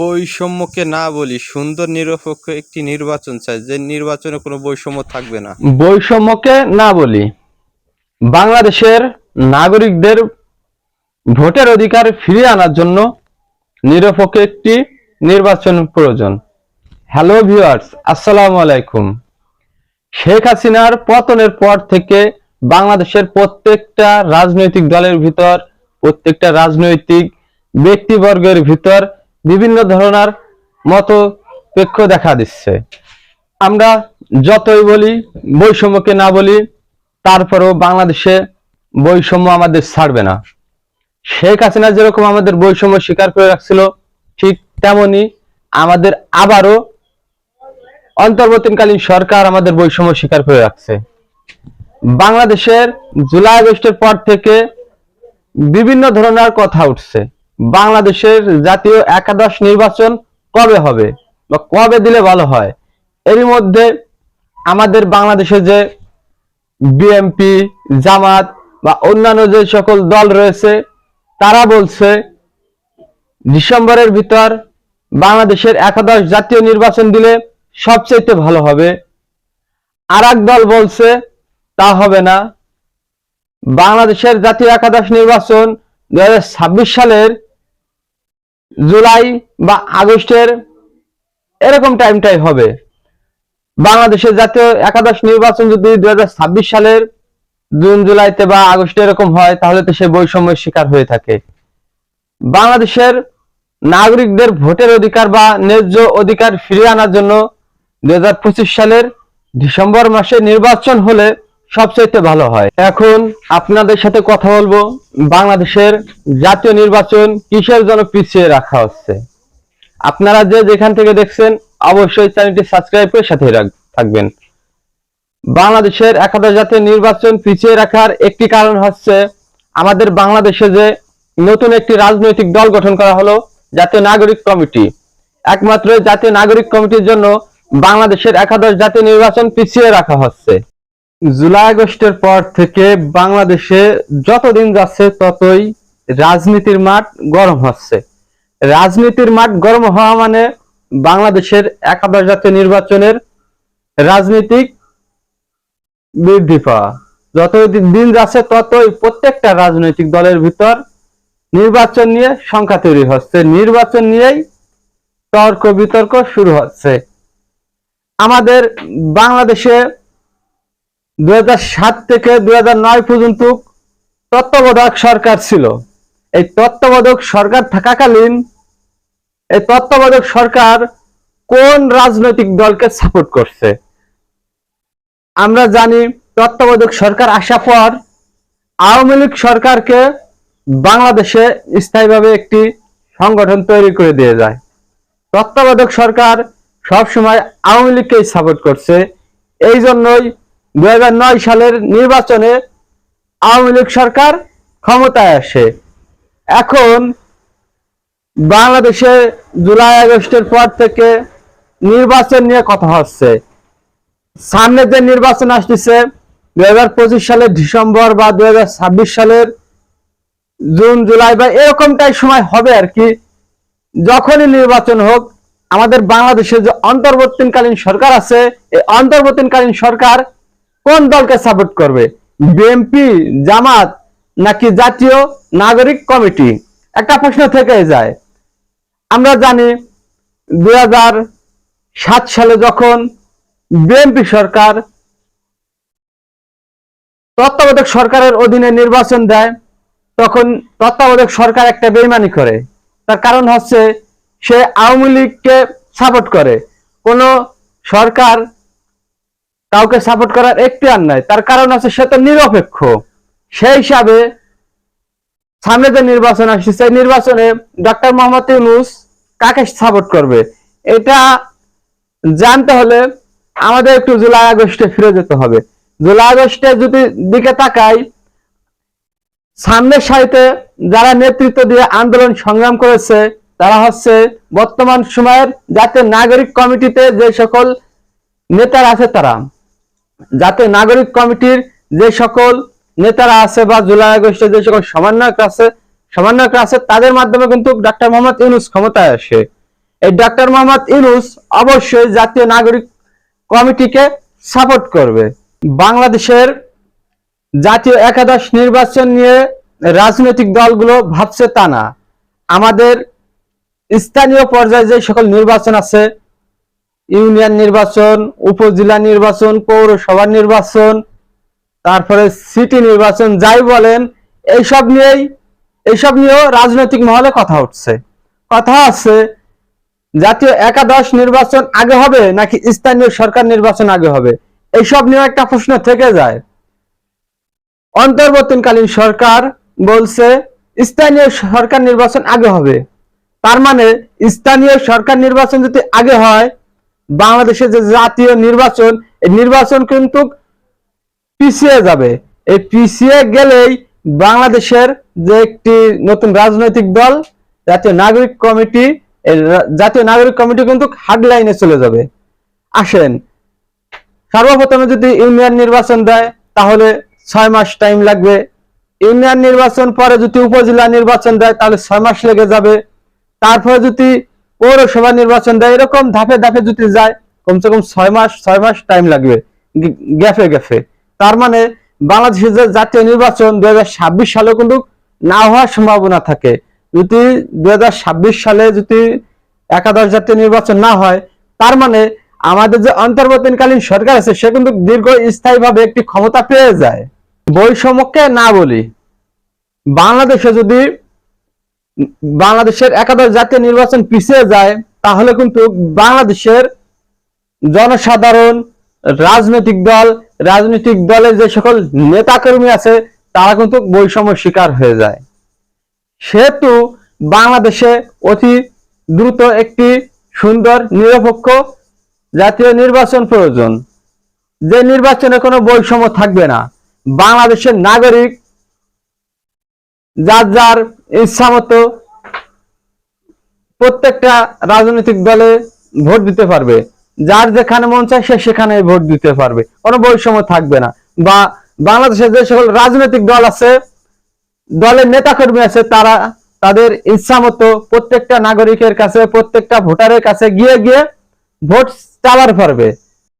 বৈষম্যকে না বলি, সুন্দর নিরপেক্ষ একটি নির্বাচন চাই, যে নির্বাচনে কোনো বৈষম্য থাকবে না। বৈষম্যকে না বলি, বাংলাদেশের নাগরিকদের ভোটের অধিকার ফিরিয়ে আনার জন্য নিরপেক্ষ একটি নির্বাচন প্রয়োজন। হ্যালো ভিউয়ার্স, আসসালামু আলাইকুম। শেখ হাসিনার পতনের পর থেকে বাংলাদেশের প্রত্যেকটা রাজনৈতিক দলের ভিতর, প্রত্যেকটা রাজনৈতিক ব্যক্তিবর্গের ভিতর বিভিন্ন ধরনের মতপেক্ষ দেখা দিচ্ছে। আমরা যতই বলি, বৈষম্যকে না বলি, তারপরেও বাংলাদেশে বৈষম্য আমাদের ছাড়বে না। শেখ হাসিনা যেরকম আমাদের বৈষম্য স্বীকার করে রাখছিল, ঠিক তেমনি আমাদের আবারও অন্তর্বর্তীকালীন সরকার আমাদের বৈষম্য স্বীকার করে রাখছে। বাংলাদেশের জুলাই আগস্টের পর থেকে বিভিন্ন ধরনের কথা উঠছে। বাংলাদেশের জাতীয় একাদশ নির্বাচন কবে হবে বা কবে দিলে ভালো হয়? এরই মধ্যে আমাদের বাংলাদেশে যে বিএমপি জামাত বা অন্যান্য যে সকল দল রয়েছে, তারা বলছে ডিসেম্বরের ভিতর বাংলাদেশের একাদশ জাতীয় নির্বাচন দিলে সবচেয়ে ভালো হবে। আর দল বলছে তা হবে না। বাংলাদেশের জাতীয় একাদশ নির্বাচন দু হাজার ছাব্বিশ সালের জুলাই বা আগস্টের এরকম টাইমটাই হবে। বাংলাদেশের জাতীয় একাদশ নির্বাচন যদি দুই সালের জুন, জুলাইতে বা আগস্টে এরকম হয়, তাহলে তো সে বৈষম্যের শিকার হয়ে থাকে। বাংলাদেশের নাগরিকদের ভোটের অধিকার বা ন্যায্য অধিকার ফিরিয়ে আনার জন্য দু হাজার পঁচিশ সালের ডিসেম্বর মাসে নির্বাচন হলে সবচাইতে ভালো হয়। এখন আপনাদের সাথে কথা বলব, বাংলাদেশের জাতীয় নির্বাচন কিসের জন্য পিছিয়ে রাখা হচ্ছে। আপনারা যে যেখান থেকে দেখছেন, অবশ্যই চ্যানেলটি সাবস্ক্রাইব করে সাথে থাকবেন। বাংলাদেশের একাদশ জাতীয় নির্বাচন পিছিয়ে রাখার একটি কারণ হচ্ছে আমাদের বাংলাদেশে যে নতুন একটি রাজনৈতিক দল গঠন করা হলো, জাতীয় নাগরিক কমিটি। একমাত্র জাতীয় নাগরিক কমিটির জন্য বাংলাদেশের একাদশ জাতীয় নির্বাচন পিছিয়ে রাখা হচ্ছে। জুলাই আগস্টের পর থেকে বাংলাদেশে যতদিন যাচ্ছে ততই রাজনীতির মাঠ গরম হচ্ছে। রাজনীতির মাঠ গরম হওয়া মানে বাংলাদেশের একাদশ জাতীয় নির্বাচনের রাজনীতিক বৃদ্ধি পাওয়া। দিন- দিন যাচ্ছে ততই প্রত্যেকটা রাজনৈতিক দলের ভিতর নির্বাচন নিয়ে সংখ্যা তৈরি হচ্ছে। নির্বাচন নিয়েই তর্ক বিতর্ক শুরু হচ্ছে। আমাদের বাংলাদেশে দু হাজার সাত থেকে দুই হাজার নয় পর্যন্ত তত্ত্বাবধায়ক সরকার ছিল। এই তত্ত্বাবধায়ক সরকার থাকাকালীন এই তত্ত্বাবধায়ক সরকার কোন রাজনৈতিক দলকে সাপোর্ট করছে? আমরা জানি তত্ত্বাবধায়ক সরকার আসা পর আওয়ামী লীগ সরকারকে বাংলাদেশে স্থায়ীভাবে একটি সংগঠন তৈরি করে দিয়ে যায়। তত্ত্বাবধায়ক সরকার সবসময় আওয়ামী লীগকেই সাপোর্ট করছে। এই জন্যই দুই হাজার নয় সালের নির্বাচনে আওয়ামী লীগ সরকার ক্ষমতায় আসে। এখন বাংলাদেশে জুলাই, আগস্টের পর থেকে নির্বাচন নিয়ে কথা হচ্ছে। সামনে যে নির্বাচন আসতেছে, দুই সালের ডিসেম্বর বা দু হাজার ছাব্বিশ সালের জুন, জুলাই বা এরকমটাই সময় হবে আর কি। যখনই নির্বাচন হোক, আমাদের বাংলাদেশে যে অন্তর্বর্তীকালীন সরকার আছে, এই অন্তর্বর্তীকালীন সরকার কোন দলকে সাপোর্ট করবে? বিএনপি জামাত, নাকি জাতীয় নাগরিক কমিটি? একটা প্রশ্ন থেকে যায়। আমরা জানি দুই সাত সালে যখন বিএনপি সরকার তত্ত্বাবধায়ক সরকারের অধীনে নির্বাচন দেয়, তখন তত্ত্বাবধায়ক সরকার একটা বেইমানি করে। তার কারণ হচ্ছে সে আওয়ামী লীগকে সাপোর্ট করে। কোন সরকার কাউকে সাপোর্ট করার একটি আর নাই। তার কারণ হচ্ছে সে তো নিরপেক্ষ। সেই হিসাবে সামনে যে নির্বাচন আসছে, সেই নির্বাচনে ডক্টর মোহাম্মদ ইউনুস কাকে সাপোর্ট করবে? এটা জানতে হলে আমাদের একটু জুলাই আগস্টে ফিরে যেতে হবে। জুলাই আগস্টে যদি দিকে তাকাই, সামনের সারিতে যারা নেতৃত্ব দিয়ে আন্দোলন সংগ্রাম করেছে, তারা হচ্ছে বর্তমান সময়ের জাতীয় নাগরিক কমিটিতে যে সকল নেতারা আছে তারা। জাতীয় নাগরিক কমিটির যে সকল নেতারা আছে বা জুলাই আগস্টে যে সকল সমন্বয়ক আছে সমন্বয়ক আছে, তাদের মাধ্যমে কিন্তু ডাক্তার মোহাম্মদ ইউনুস ক্ষমতায় আসে। এই ডক্টর মোহাম্মদ ইউনুস অবশ্যই জাতীয় নাগরিক কমিটিকে সাপোর্ট করবে। বাংলাদেশের জাতীয় একাদশ নির্বাচন নিয়ে রাজনৈতিক দলগুলো ভাবছে তা না। আমাদের স্থানীয় পর্যায়ে যে সকল নির্বাচন আছে ইউনিয়ন নির্বাচন, উপজেলা নির্বাচন, পৌরসভা নির্বাচন, তারপরে সিটি নির্বাচন, যাই বলেন, এইসব নিয়েই, এইসব নিয়েও রাজনৈতিক মহলে কথা উঠছে কথা আছে, জাতীয় একাদশ নির্বাচন আগে হবে নাকি স্থানীয় সরকার নির্বাচন আগে হবে? এইসব নিয়েও একটা প্রশ্ন থেকে যায়। অন্তর্বর্তীকালীন সরকার বলছে, স্থানীয় সরকার নির্বাচন আগে হবে। তার মানে স্থানীয় সরকার নির্বাচন যদি আগে হয় বাংলাদেশের যে জাতীয় নির্বাচন, এই নির্বাচন কিন্তু পিছিয়ে যাবে। এই পিছিয়ে গেলেই বাংলাদেশের যে একটি নতুন রাজনৈতিক দল, জাতীয় নাগরিক কমিটি জাতীয় নাগরিক কমিটি কিন্তু হার্ড লাইনে চলে যাবে। আসেন, সর্বপ্রথমে যদি ইউনিয়ন নির্বাচন দেয়, তাহলে ছয় মাস টাইম লাগবে। ইউনিয়ন নির্বাচন পরে যদি উপজেলা নির্বাচন দেয়, তাহলে ছয় মাস লেগে যাবে। তারপরে যদি পৌরসভা নির্বাচন দেয়, এরকম ধাপে ধাপে যদি যায়, কমসে কম ছয় মাস ছয় মাস টাইম লাগবে গ্যাফে গ্যাফে তার মানে বাংলাদেশের যে জাতীয় নির্বাচন দুই হাজার ছাব্বিশ সালে কিন্তু না হওয়ার সম্ভাবনা থাকে। যদি দুই হাজার ছাব্বিশ সালে যদি একাদশ জাতীয় নির্বাচন না হয়, তার মানে আমাদের যে অন্তর্বর্তীকালীন সরকার আছে, সে কিন্তু দীর্ঘ স্থায়ীভাবে একটি ক্ষমতা পেয়ে যায়। বৈষম্যকে না বলি, বাংলাদেশে যদি বাংলাদেশের একাদশ জাতীয় নির্বাচন পিছিয়ে যায়, তাহলে কিন্তু বাংলাদেশের জনসাধারণ, রাজনৈতিক দল, রাজনৈতিক দলের যে সকল নেতাকর্মী আছে, তারা কিন্তু বৈষম্য শিকার হয়ে যায়। সেহেতু বাংলাদেশে অতি দ্রুত একটি সুন্দর, নিরপেক্ষ জাতীয় নির্বাচন প্রয়োজন। যে নির্বাচনে কোনো বৈষম্য থাকবে না। বাংলাদেশের নাগরিক, যার যার ইচ্ছা মতো প্রত্যেকটা রাজনৈতিক দলে ভোট দিতে পারবে। যার যেখানে মন চায় সে সেখানে ভোট দিতে পারবে। কোনো বৈষম্য থাকবে না। বা বাংলাদেশের যে সকল রাজনৈতিক দল আছে, দলের নেতাকর্মী আছে, তারা তাদের ইচ্ছা মতো প্রত্যেকটা নাগরিকের কাছে, প্রত্যেকটা ভোটারের কাছে গিয়ে গিয়ে ভোট চালার পারবে।